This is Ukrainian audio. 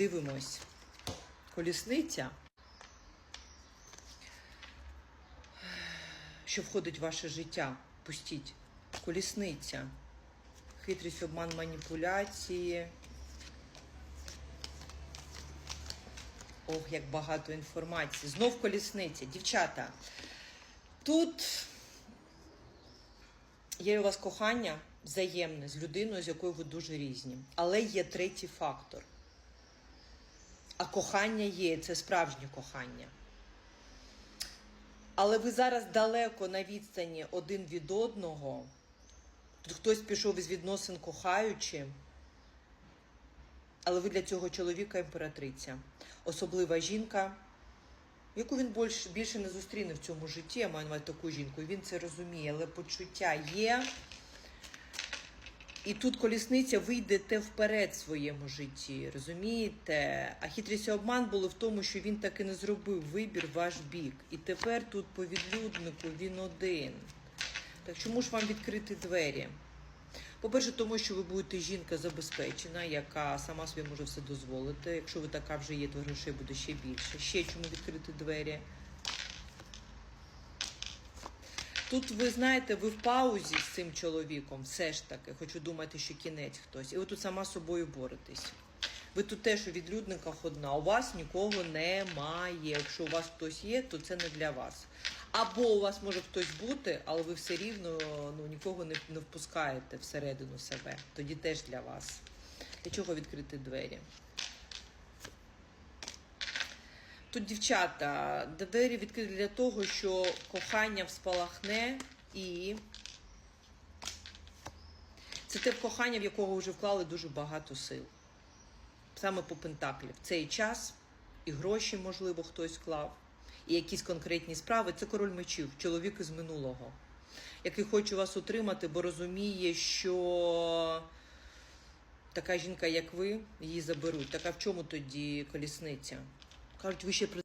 Дивимось. Колісниця. Що входить в ваше життя? Пустіть. Колісниця. Хитрість, обман, маніпуляції. Ох, як багато інформації. Знов колісниця. Дівчата. Тут є у вас кохання взаємне з людиною, з якою ви дуже різні. Але є третій фактор. А кохання є, це справжнє кохання. Але ви зараз далеко на відстані один від одного. Тут хтось пішов із відносин кохаючи. Але ви для цього чоловіка імператриця. Особлива жінка, яку він більш, більше не зустріне в цьому житті, я маю на таку жінку, він це розуміє, але почуття є. І тут колісниця ви йдете вперед в своєму житті, розумієте? А хитрість і обман були в тому, що він таки не зробив вибір ваш бік. І тепер тут по відлюднику він один. Так чому ж вам відкрити двері? По-перше, тому що ви будете жінка забезпечена, яка сама собі може все дозволити. Якщо ви така вже є, то грошей буде ще більше. Ще чому відкрити двері? Тут ви знаєте, ви в паузі з цим чоловіком, все ж таки, хочу думати, що кінець хтось. І ви тут сама з собою боретесь. Ви тут теж у відлюдниках одна. У вас нікого немає. Якщо у вас хтось є, то це не для вас. Або у вас може хтось бути, але ви все рівно ну, нікого не, не впускаєте всередину себе. Тоді теж для вас. Для чого відкрити двері? Тут дівчата, двері відкриті для того, що кохання вспалахне і це те кохання, в якого вже вклали дуже багато сил. Саме по Пентаклі. В цей час і гроші, можливо, хтось вклав, і якісь конкретні справи. Це король мечів, чоловік із минулого, який хоче вас утримати, бо розуміє, що така жінка, як ви, її заберуть. Така в чому тоді колісниця? Кажуть, ви ще при